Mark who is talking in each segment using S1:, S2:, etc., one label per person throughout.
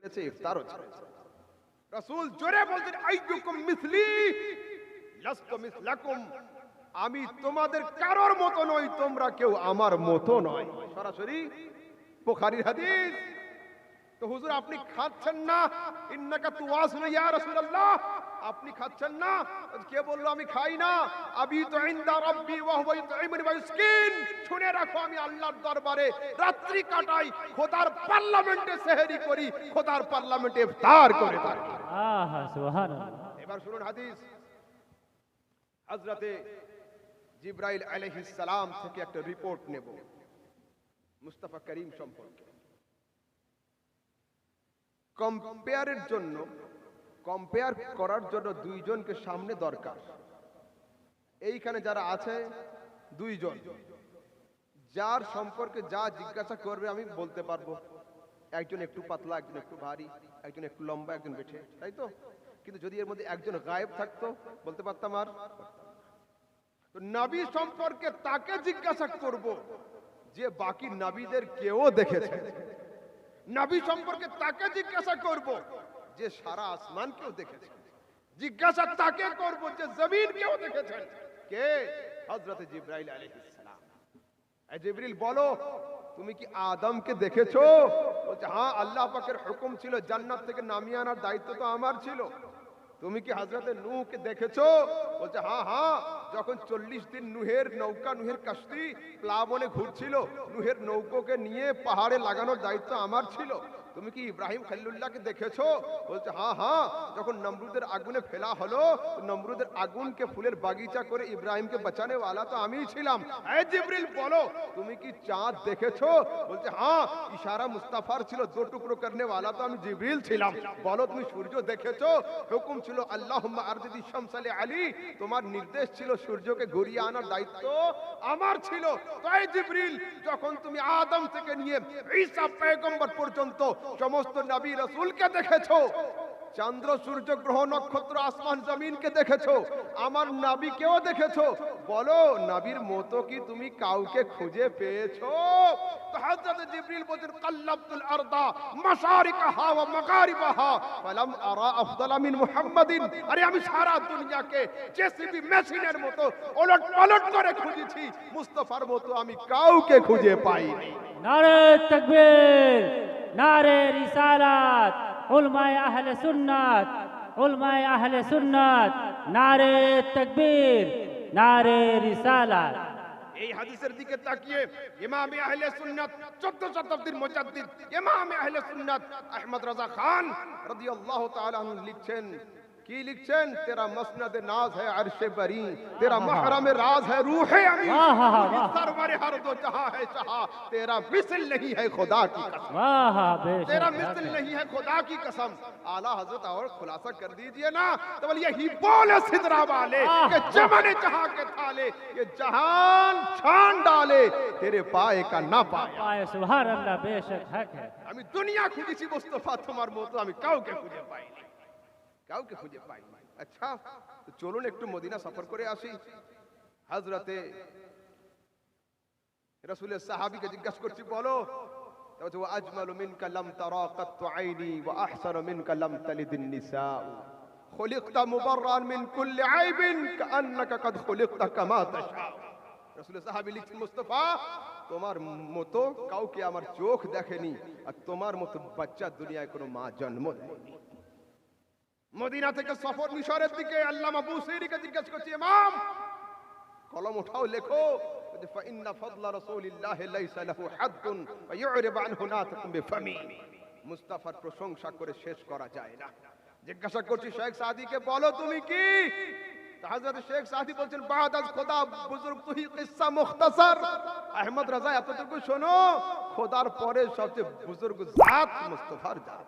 S1: ছেড়েছে ইফতারও ছেড়েছে রাসূল জোরে বলতেন, আইয়ুকুম মিসলি, লাস্তু মিসলাকুম। আমি তোমাদের কারোর মতো নই, তোমরা কেউ আমার মতো নয়। সরাসরি বুখারীর হাদিস। তো হুজুর আপনি খাচ্ছেন না? ইন্নাকা তুওয়াসিলু ইয়া রাসূলুল্লাহ। আপনি খাচ্ছেন না? কে বলল আমি খাই না? আবি তো ইনদা রাব্বি ওয়া হুয়া ইউতঈমুনি ওয়া ইউসকিন। শুনে রাখো আমি আল্লাহর দরবারে রাত্রি কাটাই খোদার পার্লামেন্টে সেহরি করি খোদার পার্লামেন্টে ইফতার করে থাকি।
S2: আহা সুবহানাল্লাহ।
S1: এবার শুনুন হাদিস। হযরতে জিব্রাইল আলাইহিস সালাম থেকে একটা রিপোর্ট নেব মুস্তাফা করিম সম্পর্কে। কম্পেয়ারের জন্য কম্পেয়ার করার জন্য দুইজনকে সামনে দরকার। এইখানে যারা আছে, দুইজন। যার সম্পর্কে যা জিজ্ঞাসা করবে আমি বলতে পারব। একজন একটু পাতলা, একজন একটু ভারী, একজন একটু লম্বা, একজন বেঠে, তাই তো? কিন্তু যদি এর মধ্যে একজন গায়েব থাকতো, বলতে পারতাম আর? নবী সম্পর্কে তাকে জিজ্ঞাসা করব, যে বাকি নবীদের কেউ দেখেছে? নবী সম্পর্কে তাকে জিজ্ঞাসা করব যে সারা আসমান কেউ দেখেছে? জিজ্ঞাসা তাকে করব যে জমিন কেউ দেখেছেন কে? হযরত জিব্রাইল আলাইহিস সালাম। এ জিবরিল বলো, তুমি কি আদমকে দেখেছ? হ্যাঁ আল্লাহ পাকের হুকুম ছিল জান্নাত থেকে নামিয়ে আনার দায়িত্ব তো আমার ছিল। তুমি কি হাজরাতে নুকে দেখেছ? বলছে হ্যাঁ হ্যাঁ। যখন চল্লিশ দিন নুহের নৌকা, নুহের কাস্তি প্লাবনে ঘুরছিল, নুহের নৌকোকে নিয়ে পাহাড়ে লাগানোর দায়িত্ব আমার ছিল। তুমি কি ইব্রাহিম খলিলুল্লাহকে দেখেছ? বলছে হ্যাঁ হ্যাঁ। যখন নমরুদের আগুনে ফেলা হলো, নমরুদের আগুনকে ফুলের বাগিচা করে ইব্রাহিমকে বাঁচানে ওয়ালা তো আমিই ছিলাম। এই জিবরিল, বলো, তুমি কি চাঁদ দেখেছ? বলছে হ্যাঁ ইশারা মুস্তাফার ছিল, দো টুকরো করনে ওয়ালা তো আমি জিবরিল ছিলাম। বলো, তুমি সূর্য দেখেছ? হুকুম ছিল, আল্লাহুম্মা আরজিদি শামসালে আলী তোমার নির্দেশ ছিল, সূর্যকে ঘুরিয়ে আনার দায়িত্ব আমার ছিল। তাই জিবরিল, যখন তুমি আদম থেকে নিয়ে ঈসা পয়গম্বর পর্যন্ত সমস্ত নবী রাসূলকে দেখেছ। চন্দ্র, সূর্য, গ্রহ, নক্ষত্র, আসমান, জমিনকে দেখেছ। আমার নাবিকেও দেখেছ। বলো, নাবির মতো কি তুমি কাউকে খুঁজে পেয়েছ? তো হযরত জিবরিল বলেন কাল্লাবতুল আরদা, মাশারিকাহা ওয়া মাগারিবাহা, ফালাম আরা আফদালা মিন মুহাম্মাদিন। আরে আমি সারা দুনিয়াকে জেসিবি মেশিনের মতো ওলট পালট করে খুঁজেছি। মুস্তাফার মতো আমি কাউকে খুঁজে পাইনি।
S2: নারে তাকবীর। নারে রিসালাত, উলমায় আহলে সুন্নাত, উলমায় আহলে সুন্নাত, নারে তকবীর, নারে রিসালাত।
S1: এই হাদিসের দিকে তাকিয়ে ইমাম আহলে সুন্নাত 14 শতাব্দীর মুজাদ্দিদ ইমাম আহলে সুন্নাত আহমদ রাজা খান রাদিয়াল্লাহু তাআলা আনহু লিখছেন کی لکچن تیرا مسند ناز ہے عرش بری تیرا ہاں، ہاں، ہاں۔ محرم راز
S2: ہے روح امین۔
S1: سرور ہر دو جہاں ہے شہا تیرا مثل نہیں ہے خدا کی قسم۔
S2: تیرا
S1: مثل
S2: نہیں
S1: ہے خدا کی قسم۔ آلہ حضرت اور خلاصہ کر دیجیے نا۔ تو ولی یہی بولے صدرہ والے کہ جمن جہاں کے تھالے یہ جہان چھان ڈالے تیرے پائے کا نہ پائے سبحان اللہ
S2: بے شک حق ہے۔ ہمیں
S1: دنیا کو کسی مصطفیٰ تمہار موتو ہمیں کہو کہ کجھے پائے نہیں۔ কাউকে খুঁজে পাইনি আচ্ছা তো চলুন একটু মদিনা সফর করে আসি হজরতে রসুলের সাহাবিকে জিজ্ঞাসা করছি বলো তা বলছে, وأجمل منك لم ترى قط عيني وأحسن منك لم تلد النساء خلقت مبرا من كل عيب كأنك قد خلقت كما تشاء রসুলের সাহাবি লিখছেন মুস্তফা তোমার মতো কাউকে আমার চোখ দেখেনি আর তোমার মতো বাচ্চা দুনিয়ায় কোনো মা জন্ম দেয়নি মদিনা থেকে সফর মিশরের দিকে আল্লামা বুসিরিকে জিজ্ঞেস করছি ইমাম কলম উঠাও লেখো فإن فضل رسول الله ليس له حد ويعرب عنه ناطق بفمي মুস্তাফার প্রশংসা করে শেষ করা যায় না জিজ্ঞাসা করছি শেখ সাদিকে বলো তুমি কি তো হযরত শেখ সাদি বলছেন বাদ আজ খোদা বুজুর্গ তুহি কিসসা মুখতাসার আহমদ রাজা এতটুকু শোনো খোদার পরে সবচেয়ে বুজুর্গ জাত মুস্তাফার জাত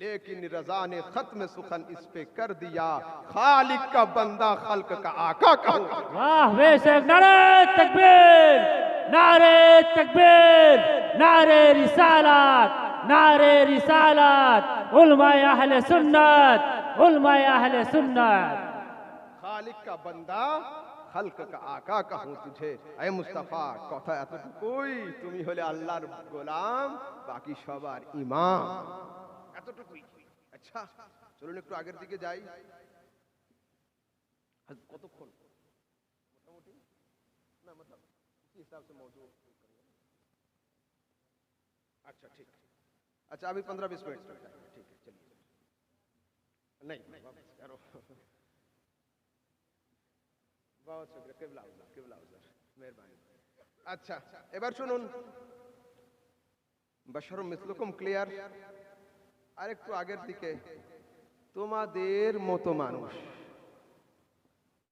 S1: لیکن رضا نے ختم سخن اس پہ کر دیا۔ خالق کا بندہ خلق کا آقا کہوں
S2: واہ بے شک۔ نعرہ تکبیر نعرے تکبیر نعرے رسالات نعرے رسالات۔ علماء اہل سنت علماء اہل
S1: سنت۔ خالق کا بندہ خلق کا آقا کہوں تجھے؟ اے مصطفیٰ کوئی؟ تمہیں ہو اللہ رب غلام باقی شبار امام এতটুকুই আচ্ছা চলুন একটু আগের দিকে যাই আজ কতক্ষণ মোটামুটি না मतलब इसी हिसाब से मौजूद अच्छा ठीक अच्छा अभी पंद्रह बीस मिनट चल जाएंगे ठीक है चलिए नहीं वापस करो बहुत शुक्रिया केबला उजला केबला उजला মেহরবানি আচ্ছা এবার শুনুন বাশারুম মিসলুকুম ক্লিয়ার আরেকটু আগের দিকে। তোমাদের মতো মানুষ।